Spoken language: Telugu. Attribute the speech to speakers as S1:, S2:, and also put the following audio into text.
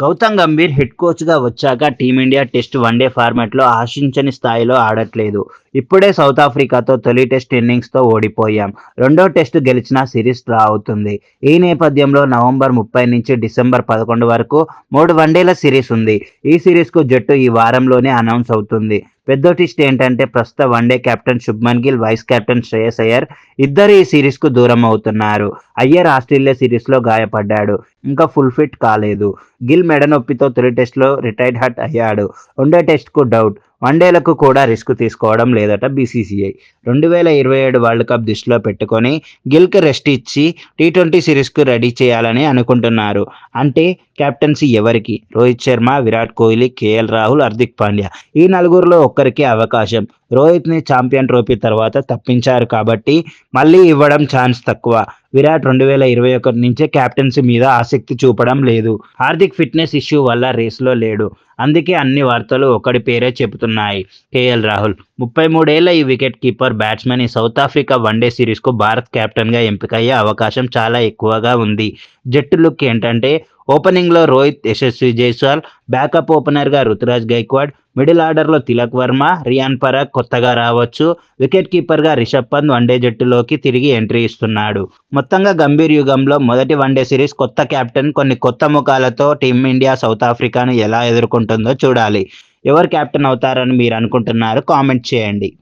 S1: గౌతమ్ గంభీర్ హెడ్ కోచ్గా వచ్చాక టీమిండియా టెస్ట్ వన్డే ఫార్మాట్లో ఆశించని స్థాయిలో ఆడట్లేదు. ఇప్పుడే సౌత్ ఆఫ్రికాతో తొలి టెస్ట్ ఇన్నింగ్స్తో ఓడిపోయాం. రెండో టెస్ట్ గెలిచినా సిరీస్ డ్రా అవుతుంది. ఈ నేపథ్యంలో నవంబర్ ముప్పై నుంచి డిసెంబర్ పదకొండు వరకు మూడు వన్డేల సిరీస్ ఉంది. ఈ సిరీస్కు జట్టు ఈ వారంలోనే అనౌన్స్ అవుతుంది. పెద్ద టిస్ట్ ఏంటంటే ప్రస్తుత one day captain Shubman Gill vice captain Shreyas Iyer ఇద్దరు ఈ సిరీస్కు దూరం అవుతున్నారు. అయ్యర్ ఆస్ట్రేలియా సిరీస్లో గాయపడ్డాడు. ఇంకా ఫుల్ ఫిట్ కాలేదు. గిల్ మెడ నొప్పితో తొలి టెస్ట్లో రిటైర్డ్ హట్ అయ్యాడు. రెండో టెస్ట్కు డౌట్ వన్డేలకు కూడా రిస్క్ తీసుకోవడం లేదట బీసీసీఐ. రెండు వేల ఇరవై ఏడు వరల్డ్ కప్ దృష్టిలో పెట్టుకొని గిల్కి రెస్ట్ ఇచ్చి టీ ట్వంటీ సిరీస్కు రెడీ చేయాలని అనుకుంటున్నారు. అంటే కెప్టెన్సీ ఎవరికి? రోహిత్ శర్మ విరాట్ కోహ్లీ కేఎల్ రాహుల్ హార్దిక్ పాండ్యా. ఈ నలుగురిలో ఒక్కరికి అవకాశం. రోహిత్ని ఛాంపియన్ ట్రోఫీ తర్వాత తప్పించారు కాబట్టి మళ్ళీ ఇవ్వడం ఛాన్స్ తక్కువ. విరాట్ రెండు వేల ఇరవై ఒకటి నుంచే కెప్టెన్సీ మీద ఆసక్తి చూపడం లేదు. హార్దిక్ ఫిట్నెస్ ఇష్యూ వల్ల రేసులో లేడు. అందుకే అన్ని వార్తలు ఒకటి పేరే చెబుతున్నాయి. కేఎల్ రాహుల్ ముప్పై మూడేళ్ళ ఈ వికెట్ కీపర్ బ్యాట్స్మెన్ ఈ సౌత్ ఆఫ్రికా వన్డే సిరీస్కు భారత్ కెప్టెన్గా ఎంపికయ్యే అవకాశం చాలా ఎక్కువగా ఉంది. జట్టు లుక్ ఏంటంటే ఓపెనింగ్లో రోహిత్ యశస్వి జైస్వాల్ బ్యాకప్ ఓపెనర్గా రుతురాజ్ గైక్వాడ్ మిడిల్ ఆర్డర్లో తిలక్ వర్మ రియాన్ పరాగ్ కొత్తగా రావచ్చు. వికెట్ కీపర్గా రిషబ్ పంత్ వన్డే జట్టులోకి తిరిగి ఎంట్రీ ఇస్తున్నాడు. మొత్తంగా గంభీర్ యుగంలో మొదటి వన్డే సిరీస్ కొత్త కెప్టెన్ కొన్ని కొత్త ముఖాలతో టీమిండియా సౌత్ ఆఫ్రికాను ఎలా ఎదుర్కొంటుందో చూడాలి. ఎవరు కెప్టెన్ అవుతారని మీరు అనుకుంటున్నారు కామెంట్ చేయండి.